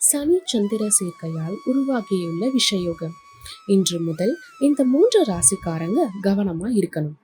சனி சந்திர சேர்க்கையால் உருவாகியுள்ள விஷயோகம். இன்று முதல் இந்த மூன்று ராசிக்காரங்க கவனமா இருக்கணும்.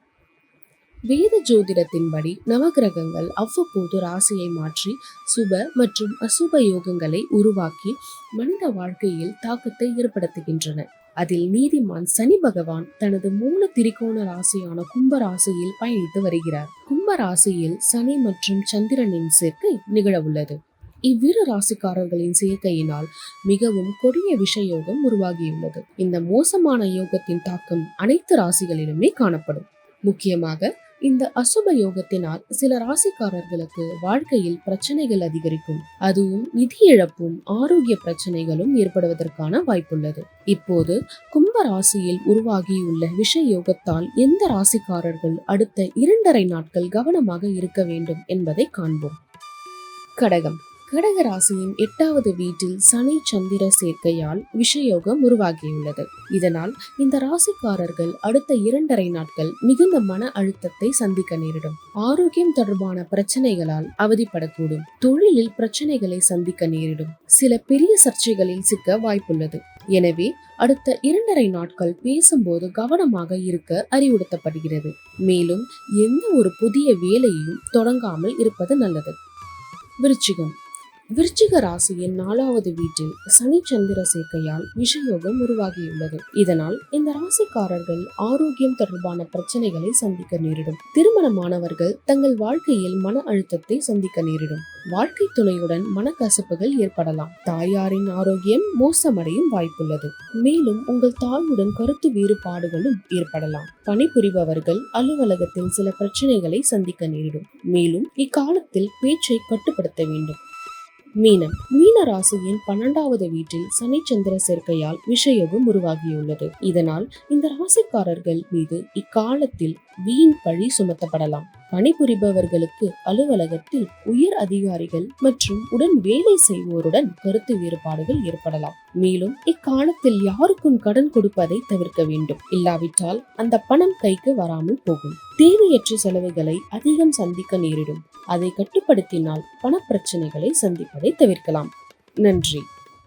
வேத ஜோதிடத்தின்படி நவகிரகங்கள் அவ்வப்போது ராசியை மாற்றி சுப மற்றும் அசுப யோகங்களை உருவாக்கி மனித வாழ்க்கையில் தாக்கத்தை ஏற்படுத்துகின்றன. அதில் நீதிமான் சனி பகவான் தனது மூல திரிகோண ராசியான கும்ப ராசியில் பயணித்து வருகிறார். கும்ப ராசியில் சனி மற்றும் சந்திரனின் சேர்க்கை நிகழவுள்ளது இவ்விரு ராசிக்காரர்களின் சேர்க்கையினால் மிகவும் கொடிய விஷயோகம் உருவாகியுள்ளது. இந்த மோசமான யோகத்தின் தாக்கம் அனைத்து ராசிகளிலுமே காணப்படும். முக்கியமாக இந்த அசுப யோகத்தினால் சில ராசிக்காரர்களுக்கு வாழ்க்கையில் பிரச்சனைகள் அதிகரிக்கும். அதுவும் நிதி இழப்பும் ஆரோக்கிய பிரச்சனைகளும் ஏற்படுவதற்கான வாய்ப்புள்ளது. இப்போது கும்ப ராசியில் உருவாகியுள்ள விஷ யோகத்தால் எந்த ராசிக்காரர்கள் அடுத்த இரண்டரை நாட்கள் கவனமாக இருக்க வேண்டும் என்பதை காண்போம். கடகம். கடக ராசியின் எட்டாவது வீட்டில் சனி சந்திர சேர்க்கையால் விஷயோகம் உருவாகியுள்ளது. இதனால் இந்த ராசிக்காரர்கள் அடுத்த இரண்டரை நாட்கள் மிகுந்த மன அழுத்தத்தை சந்திக்க நேரிடும். ஆரோக்கியம் தொடர்பான பிரச்சனைகளால் அவதிப்படக்கூடும். தொழிலில் பிரச்சனைகளை சந்திக்க நேரிடும். சில பெரிய சர்ச்சைகளில் சிக்க வாய்ப்புள்ளது. எனவே அடுத்த இரண்டரை நாட்கள் பேசும்போது கவனமாக இருக்க அறிவுறுத்தப்படுகிறது. மேலும் எந்த ஒரு புதிய வேலையையும் தொடங்காமல் இருப்பது நல்லது. விருச்சிகம். விருச்சிக ராசியின் நாலாவது வீட்டில் சனி சந்திர சேர்க்கையால் விஷயோகம் உருவாகியுள்ளது. இதனால் இந்த ராசிக்காரர்கள் ஆரோக்கியம் தொடர்பான பிரச்சனைகளை சந்திக்க நேரிடும். திருமணமானவர்கள் தங்கள் வாழ்க்கையில் மன அழுத்தத்தை சந்திக்க நேரிடும். வாழ்க்கை துணையுடன் மனக்கசப்புகள் ஏற்படலாம். தாயாரின் ஆரோக்கியம் மோசமடையும் வாய்ப்புள்ளது. மேலும் உங்கள் தாயுடன் கருத்து வேறுபாடுகளும் ஏற்படலாம். பணிபுரிபவர்கள் அலுவலகத்தில் சில பிரச்சனைகளை சந்திக்க நேரிடும். மேலும் இக்காலத்தில் பேச்சை கட்டுப்படுத்த வேண்டும். மீனம் மீன ராசியின் பன்னெண்டாவது வீட்டில் சனி சந்திர சேர்க்கையால் விஷயோகம் உருவாகியுள்ளது. இதனால் இந்த ராசிக்காரர்கள் மீது இக்காலத்தில் வீண் பழி சுமத்தப்படலாம். பணிபுரிபவர்களுக்கு அலுவலகத்தில் உயர் அதிகாரிகள் மற்றும் உடன் வேலை செய்வோருடன் கருத்து வேறுபாடுகள் ஏற்படலாம். மேலும் இக்காலத்தில் யாருக்கும் கடன் கொடுப்பதை தவிர்க்க வேண்டும். இல்லாவிட்டால் அந்த பணம் கைக்கு வராமல் போகும். தேவையற்ற செலவுகளை அதிகம் சந்திக்க நேரிடும். அதை கட்டுப்படுத்தினால் பணப்பிரச்சனைகளை சந்திப்பதை தவிர்க்கலாம். நன்றி.